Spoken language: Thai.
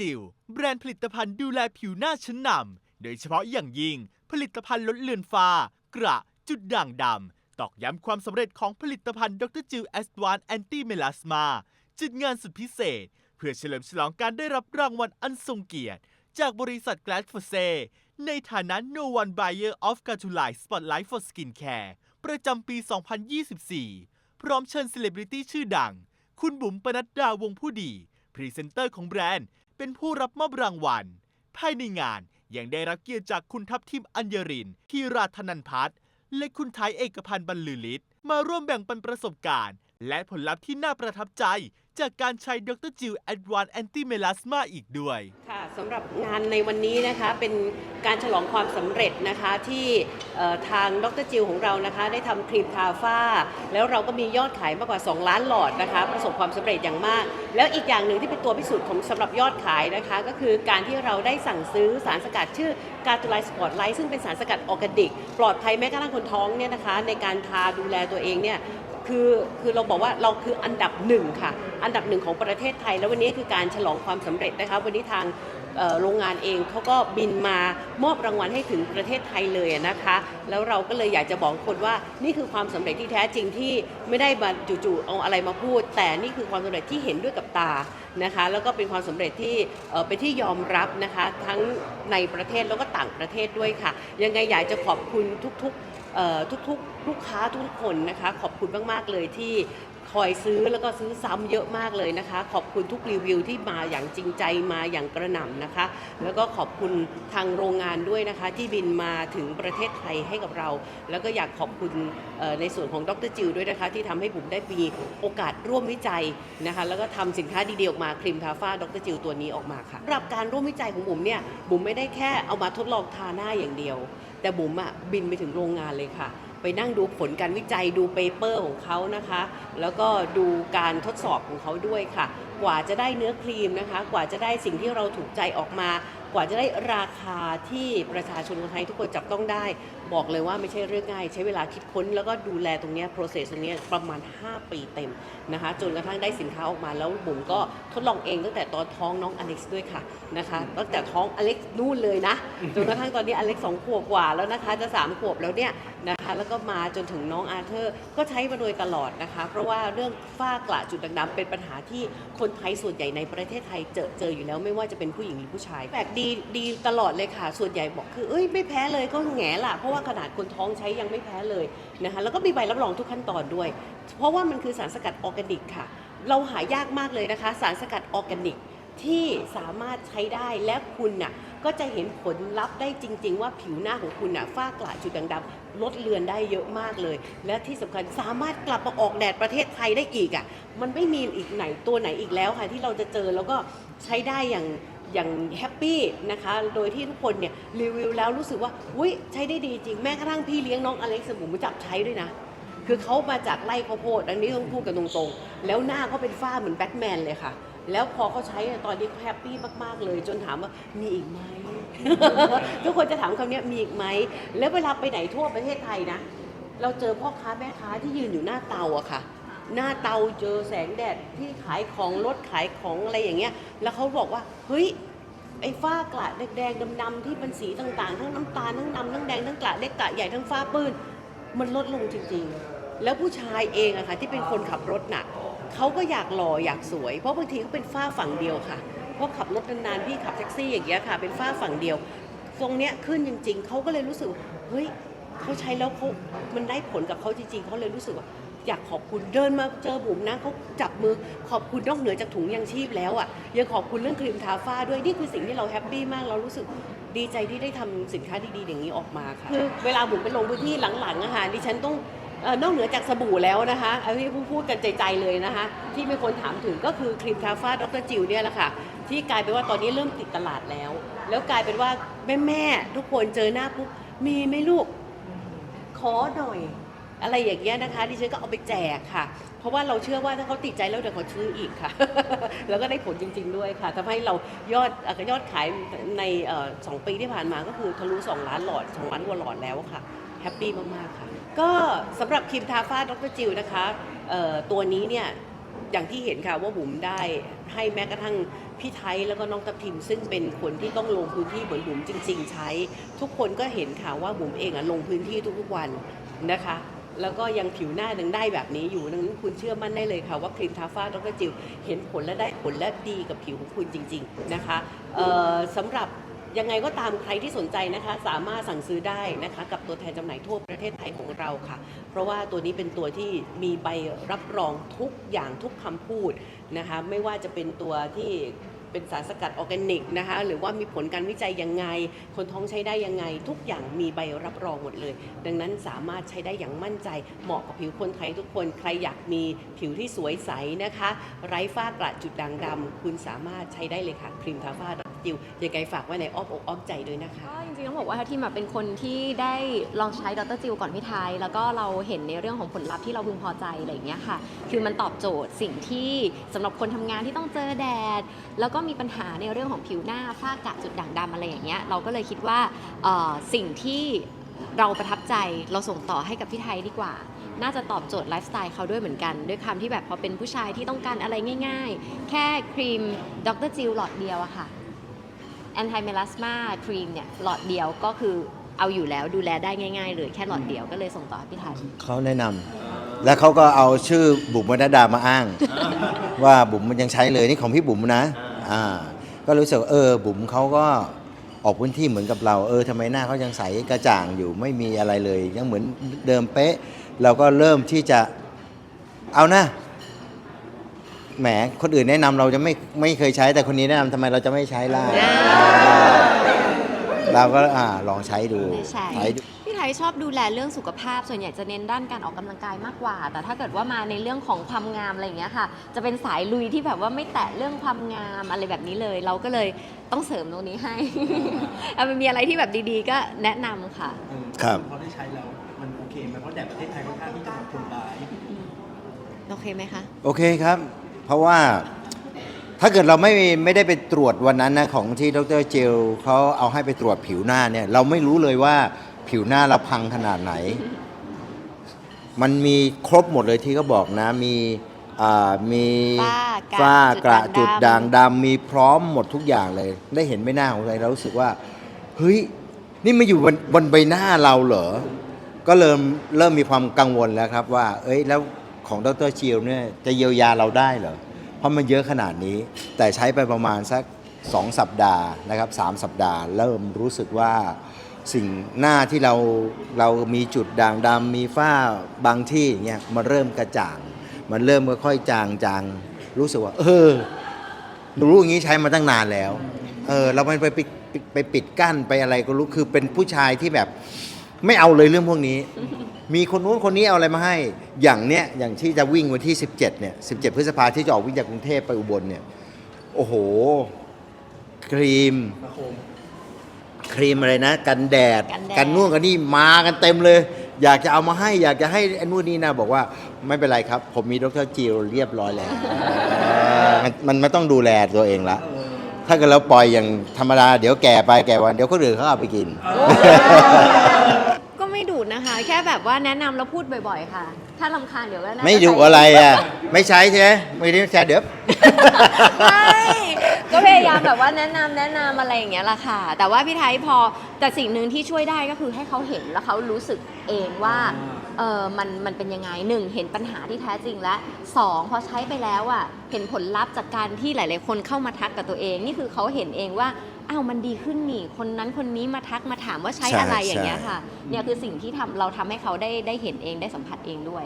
จิว แบรนด์ผลิตภัณฑ์ดูแลผิวหน้าชั้นนำ โดยเฉพาะอย่างยิ่ง ผลิตภัณฑ์ลดเลือนฟ้า กระ จุดด่างดำ ตอกย้ำความสำเร็จของผลิตภัณฑ์ดรจิวแอสวานแอนตี้เมลาสมาจัดงานสุดพิเศษ เพื่อเฉลิมฉลองการได้รับรางวัลอันทรงเกียรติ จากบริษัท g l a d f o r s e ในฐานะ No One Buyer of g a t u l i Spotlight for Skincare ประจำปี 2024 พร้อมเชิญเซเลบริตี้ชื่อดัง คุณบุ๋มปนัดดาวงผู้ดี พรีเซนเตอร์ของแบรนด์ เป็นผู้รับมอบรางวัล ภายในงานยังได้รับเกียรติจากคุณทัพทิมอัญญรินท์ที่ราธนันพัฒน์และคุณไทยเอกพันธ์บรรลือฤทธิ์มาร่วมแบ่งปันประสบการณ์ และผลลัพธ์ที่น่าประทับใจ จากการใช้ดรจิวแอดวานแอนตี้เมลาสมาอีกด้วย ค่ะสำหรับงานในวันนี้นะคะเป็นการฉลองความสำเร็จนะคะที่เอ่อทางดรจิวของเรานะคะ ได้ทำครีมทาฝ้า แล้วเราก็มียอดขายมากกว่า 2 ล้านหลอดนะคะ ประสบความสำเร็จอย่างมาก แล้วอีกอย่างหนึ่งที่เป็นตัวพิสูจน์ของสำหรับยอดขายนะคะ ก็คือการที่เราได้สั่งซื้อสารสกัดชื่อการตูไลสปอร์ตไลท์ซึ่งเป็นสารสกัดออร์แกนิก ปลอดภัยแม้กระทั่งคนท้องเนี่ยนะคะ ในการทาดูแลตัวเองเนี่ยคือคือเราบอกว่าเราคืออันดับหนึ่งค่ะ อันดับหนึ่งของประเทศไทย แล้ววันนี้คือการฉลองความสำเร็จนะคะ วันนี้ทาง โรงงานเองเขาก็บินมามอบรางวัลให้ถึงประเทศไทยเลยนะคะ แล้วเราก็เลยอยากจะบอกคนว่านี่คือความสำเร็จที่แท้จริงที่ไม่ได้มาจู่ๆเอาอะไรมาพูด แต่นี่คือความสำเร็จที่เห็นด้วยกับตานะคะ แล้วก็เป็นความสำเร็จที่เป็นที่ยอมรับนะคะ ทั้งในประเทศแล้วก็ต่างประเทศด้วยค่ะ ยังไงอยากจะขอบคุณทุกๆทุกๆ ลูกค้าทุกคนนะคะ ขอบคุณมากๆเลยที่คอยซื้อแล้วก็ซื้อซ้ำเยอะมากเลยนะคะ ขอบคุณทุกรีวิวที่มาอย่างจริงใจมาอย่างกระหน่ำนะคะ แล้วก็ขอบคุณทางโรงงานด้วยนะคะ ที่บินมาถึงประเทศไทยให้กับเรา แล้วก็อยากขอบคุณในส่วนของดรจิวด้วยนะคะ ที่ทำให้บุ๋มได้มีโอกาสร่วมวิจัยนะคะแล้วก็ทำสินค้าดีๆออกมาครีมทาฝ้าดรจิวตัวนี้ออกมาค่ะสำหรับการร่วมวิจัยของบุ๋มเนี่ยบุ๋มไม่ได้แค่เอามาทดลองทาหน้าอย่างเดียว แต่บุ๋มอะบินไปถึงโรงงานเลยค่ะ ไปนั่งดูผลการวิจัยดูเปเปอร์ของเขานะคะ แล้วก็ดูการทดสอบของเขาด้วยค่ะ กว่าจะได้เนื้อครีมนะคะ กว่าจะได้สิ่งที่เราถูกใจออกมา กว่าจะได้ราคาที่ประชาชนคนไทยทุกคนจับต้องได้ บอกเลยว่าไม่ใช่เรื่องง่าย ใช้เวลาคิดค้น แล้วก็ดูแลตรงนี้ย process ตรงนี้ประมาณ 5 ปีเต็มนะคะ จนกระทั่งได้สินค้าออกมาแล้วบุ๋มก็ทดลองเองตั้งแต่ตอนท้องน้องอเล็กซ์ด้วยค่ะนะคะตั้งแต่ท้องอเล็กซ์นู่นเลยนะจนกระทั่งตอนนี้อเล็กซ์สองขวบกว่าแล้วนะคะจะสามขวบแล้วเนี่ยนะ แล้วก็มาจนถึงน้องอาเธอร์ ก็ใช้มาโดยตลอดนะคะ เพราะว่าเรื่องฝ้ากระจุดด่างดำเป็นปัญหาที่คนไทยส่วนใหญ่ในประเทศไทยเจอเจออยู่แล้วไม่ว่าจะเป็นผู้หญิงหรือผู้ชายแปลกดีดีตลอดเลยค่ะ ส่วนใหญ่บอกคือเอ้ยไม่แพ้เลยก็แง่ละเพราะว่าขนาดคนท้องใช้ยังไม่แพ้เลยนะคะแล้วก็มีใบรับรองทุกขั้นตอนด้วย เพราะว่ามันคือสารสกัดออร์แกนิกค่ะ เราหายากมากเลยนะคะ สารสกัดออร์แกนิกที่สามารถใช้ได้และคุณน่ะ ก็จะเห็นผลลัพธ์ได้จริง ๆ ว่าผิวหน้าของคุณน่ะฝ้ากระจุดด่างดำลดเลือนได้เยอะมากเลย และที่สำคัญสามารถกลับมาออกแดดประเทศไทยได้อีกอะมันไม่มีอีกไหนตัวไหนอีกแล้วค่ะที่เราจะเจอแล้วก็ใช้ได้อย่างอย่างแฮปปี้นะคะ โดยที่ทุกคนเนี่ยรีวิวแล้วรู้สึกว่าอุ้ยใช้ได้ดีจริง แม้กระทั่งพี่เลี้ยงน้องอเล็กซ์ผมจับใช้ด้วยนะ คือเขามาจากไร่ข้าวโพด อันนี้ต้องพูดกันตรงๆ แล้วหน้าเขาเป็นฝ้าเหมือนแบทแมนเลยค่ะ แล้วพอเขาใช้ตอนนี้เขาแฮปปี้มาก ๆ เลย จนถามว่ามีอีกไหม ทุกคนจะถามคำนี้มีอีกไหม แล้วเวลาไปไหนทั่วประเทศไทยนะ เราเจอพ่อค้าแม่ค้าที่ยืนอยู่หน้าเตาอะค่ะ หน้าเตาเจอแสงแดดที่ขายของรถขายของอะไรอย่างเงี้ย แล้วเขาบอกว่าเฮ้ยไอ้ฝ้ากระแดงๆดำๆที่เป็นสีต่างๆ ทั้งน้ำตาลทั้งดำทั้งแดงทั้งกระเล็กกระใหญ่ทั้งฝ้าปื้น มันลดลงจริงๆ แล้วผู้ชายเองอะค่ะที่เป็นคนขับรถน่ะ เขาก็อยากหล่ออยากสวย เพราะบางทีเขาเป็นฝ้าฝั่งเดียวค่ะ เพราะขับรถนานๆพี่ขับแท็กซี่อย่างเงี้ยค่ะ เป็นฝ้าฝั่งเดียว ตรงเนี้ยขึ้นจริง ๆเขาก็เลยรู้สึกว่าเฮ้ยเขาใช้แล้วเขามันได้ผลกับเขาจริง ๆเขาเลยรู้สึกว่าอยากขอบคุณเดินมาเจอบุ๋มนะเขาจับมือขอบคุณนอกเหนือจากถุงยังชีพแล้วอะยังขอบคุณเรื่องครีมทาฝ้าด้วยนี่คือสิ่งที่เราแฮปปี้มากเรารู้สึกดีใจที่ได้ทำสินค้าดีๆอย่างนี้ออกมาค่ะคือเวลาบุ๋มไปลงพื้นที่หลังๆอะค่ะดิฉันต้องเอ่อ นอกเหนือจากสบู่แล้วนะคะอันนี้พูดกันใจๆเลยนะคะ ที่มีคนถามถึงก็คือครีมทาฝ้าดรจิวเนี่ยแหละค่ะ ที่กลายเป็นว่าตอนนี้เริ่มติดตลาดแล้ว แล้วกลายเป็นว่าแม่ๆทุกคนเจอหน้าปุ๊บมีไหมลูกขอหน่อย อะไรอย่างเงี้ยนะคะดิฉันก็เอาไปแจกค่ะ เพราะว่าเราเชื่อว่าถ้าเขาติดใจแล้วเดี๋ยวเขาซื้ออีกค่ะ แล้วก็ได้ผลจริง ๆ ด้วยค่ะทำให้เรายอดยอดขายในสองปีที่ผ่านมาก็คือทะลุ2ล้านหลอด2ล้านกว่าหลอดแล้วค่ะ แฮปปี้มากๆค่ะ ก็สำหรับครีมทาฝ้าดรจิวนะคะตัวนี้เนี่ยอย่างที่เห็นค่ะว่าบุ๋มได้ให้แม้กระทั่งพี่ไทยแล้วก็น้องทัพทิม ซึ่งเป็นคนที่ต้องลงพื้นที่เหมือนบุ๋มจริง ๆ ใช้ ทุกคนก็เห็นค่ะว่าบุ๋มเองอะลงพื้นที่ทุกๆวันนะคะ แล้วก็ยังผิวหน้ายังได้แบบนี้อยู่ดังนั้นคุณเชื่อมั่นได้เลยค่ะว่าครีมทาฟ้าดรจิวเห็นผลและได้ผลและดีกับผิวของคุณจริง ๆนะคะสำหรับ ยังไงก็ตามใครที่สนใจนะคะ สามารถสั่งซื้อได้นะคะ กับตัวแทนจำหน่ายทั่วประเทศไทยของเราค่ะ เพราะว่าตัวนี้เป็นตัวที่มีใบรับรองทุกอย่างทุกคำพูดนะคะ ไม่ว่าจะเป็นตัวที่เป็นสารสกัดออร์แกนิกนะคะ หรือว่ามีผลการวิจัยยังไง คนท้องใช้ได้ยังไง ทุกอย่างมีใบรับรองหมดเลย ดังนั้นสามารถใช้ได้อย่างมั่นใจ เหมาะกับผิวคนไทยทุกคน ใครอยากมีผิวที่สวยใสนะคะ ไร้ฝ้ากระจุดด่างดำคุณสามารถใช้ได้เลยค่ะครีมทาฝ้า ติวยังไงฝากไว้ในอ้อมอกอ้อมใจด้วยนะคะ ก็จริงๆต้องบอกว่าทีมอะเป็นคนที่ได้ลองใช้ดรจิวก่อนพี่ไทย แล้วก็เราเห็นในเรื่องของผลลัพธ์ที่เราพึงพอใจอะไรอย่างเงี้ยค่ะ คือมันตอบโจทย์สิ่งที่สำหรับคนทำงานที่ต้องเจอแดด แล้วก็มีปัญหาในเรื่องของผิวหน้าฝ้ากระจุดด่างดำอะไรอย่างเงี้ยเราก็เลยคิดว่าเอ่อสิ่งที่เราประทับใจเราส่งต่อให้กับพี่ไทยดีกว่า น่าจะตอบโจทย์ไลฟ์สไตล์เขาด้วยเหมือนกัน ด้วยคำที่แบบพอเป็นผู้ชายที่ต้องการอะไรง่าย ๆ แค่ครีมดรจิวหลอดเดียวอะค่ะ แอนตี้เมลาสมาครีมเนี่ยหลอดเดียวก็คือเอาอยู่แล้วดูแลได้ง่ายๆเลยแค่หลอดเดียวก็เลยส่งต่อให้พี่ไทยเขาแนะนำแล้วเขาก็เอาชื่อบุ๋มวรรณดามาอ้าง ว่าบุ๋มมันยังใช้เลยนี่ของพี่บุ๋มนะอ่าก็รู้สึกว่าเออบุ๋มเขาก็ออกพื้นที่เหมือนกับเรา เออทำไมหน้าเขายังใสกระจ่างอยู่ไม่มีอะไรเลย ยังเหมือนเดิมเป๊ะ เราก็เริ่มที่จะเอานะ แหมคนอื่นแนะนำเราจะไม่ไม่เคยใช้แต่คนนี้แนะนำทำไมเราจะไม่ใช้ล่ะเราก็อ่าลองใช้ดูใช่ใช้ดูพี่ไทยชอบดูแลเรื่องสุขภาพ ส่วนใหญ่จะเน้นด้านการออกกำลังกายมากกว่า แต่ถ้าเกิดว่ามาในเรื่องของความงามอะไรอย่างเงี้ยค่ะ จะเป็นสายลุยที่แบบว่าไม่แตะเรื่องความงามอะไรแบบนี้เลย เราก็เลยต้องเสริมตรงนี้ให้เอามันมีอะไรที่แบบดีๆ ก็แนะนำค่ะ ครับ พอได้ใช้แล้วมันโอเคไหมเพราะแดดประเทศไทยค่อนข้างที่จะแบบทนร้าย โอเคไหมคะ โอเคครับ เพราะว่าถ้าเกิดเราไม่ไม่ได้ไปตรวจวันนั้นนะของที่ดรเจลเขาเอาให้ไปตรวจผิวหน้าเนี่ย เราไม่รู้เลยว่าผิวหน้าเราพังขนาดไหน มันมีครบหมดเลยที่เขาบอกนะ มีอ่ามีฝ้ากระฝ้ากระจุจุดดด่าด่างงดำดำมีพร้อมหมดทุกอย่างเลย ได้เห็นใบหน้าของเราเรารู้สึกว่าเฮ้ยนี่มาอยู่บนบนใบหน้าเราเหรอก็เริ่มเริ่มมีความกังวลแล้วครับว่า เอ้ยแล้ว ของดรจิลเนี่ยจะเยียวยาเราได้เหรอ เพราะมันเยอะขนาดนี้ แต่ใช้ไปประมาณสัก 2 สัปดาห์นะครับสามสัปดาห์ เริ่มรู้สึกว่าสิ่งหน้าที่เราเรามีจุดด่างดำมีฝ้าบางที่เงี้ยมันเริ่มกระจ่าง มันเริ่มค่อยๆจางจางรู้สึกว่า เออรู้อย่างนี้ใช้มาตั้งนานแล้ว เออ เราไปไปปิดปิดไปปิดกั้นไปอะไรก็รู้คือเป็นผู้ชายที่แบบ ไม่เอาเลยเรื่องพวกนี้ มีคนนู้นคนนี้เอาอะไรมาให้ อย่างเนี้ยอย่างที่จะวิ่งวันที่ 17เนี่ย17 พฤษภาที่จะออกวิ่งจากกรุงเทพไปอุบลเนี่ยโอ้โห ครีมมาโคมครีมอะไรนะกันแดดกันแดด กันนู่นกันนี่มากันเต็มเลย อยากจะเอามาให้ อยากจะให้ไอ้นู่นนี่นะบอกว่าไม่เป็นไรครับ ผมมีดรจิลเรียบร้อยแล้วมันมันไม่ต้องดูแลตัวเองละถ้าเกิดเราปล่อยอย่างธรรมดา เดี๋ยวแก่ไปแก่วัน เดี๋ยวคนอื่นเขาเอาไปกินก็ไม่ ดูดนะคะแค่แบบว่าแนะนำแล้วพูดบ่อยๆ ค่ะ ถ้าลำคาญเดี๋ยวก็น่าจไม่ดูใช้อะไรอะ ไม่ใช้ใช่ไหมไม่ได้ใช้เดี๋ยว ไม่ก็พยายามแบบว่าแนะนำแนะนำอะไรอย่างเงี้ยแหละค่ะ แต่ว่าพี่ไทยพอแต่สิ่งหนึ่งที่ช่วยได้ก็คือให้เขาเห็นแล้วเขารู้สึกเองว่าเออมันมันเป็นยังไงหนึ่งเห็นปัญหาที่แท้จริงและสองพอใช้ไปแล้วอะเห็นผลลัพธ์จากการที่หลาย ๆ คนเข้ามาทักกับตัวเอง นี่คือเขาเห็นเองว่า อ้าวมันดีขึ้นนี่ คนนั้นคนนี้มาทักมาถามว่าใช้ใช่อะไรอย่างเงี้ยใช่ ค่ะ เนี่ยคือสิ่งที่ทำเราทำให้เขาได้ได้เห็นเองได้สัมผัสเองด้วย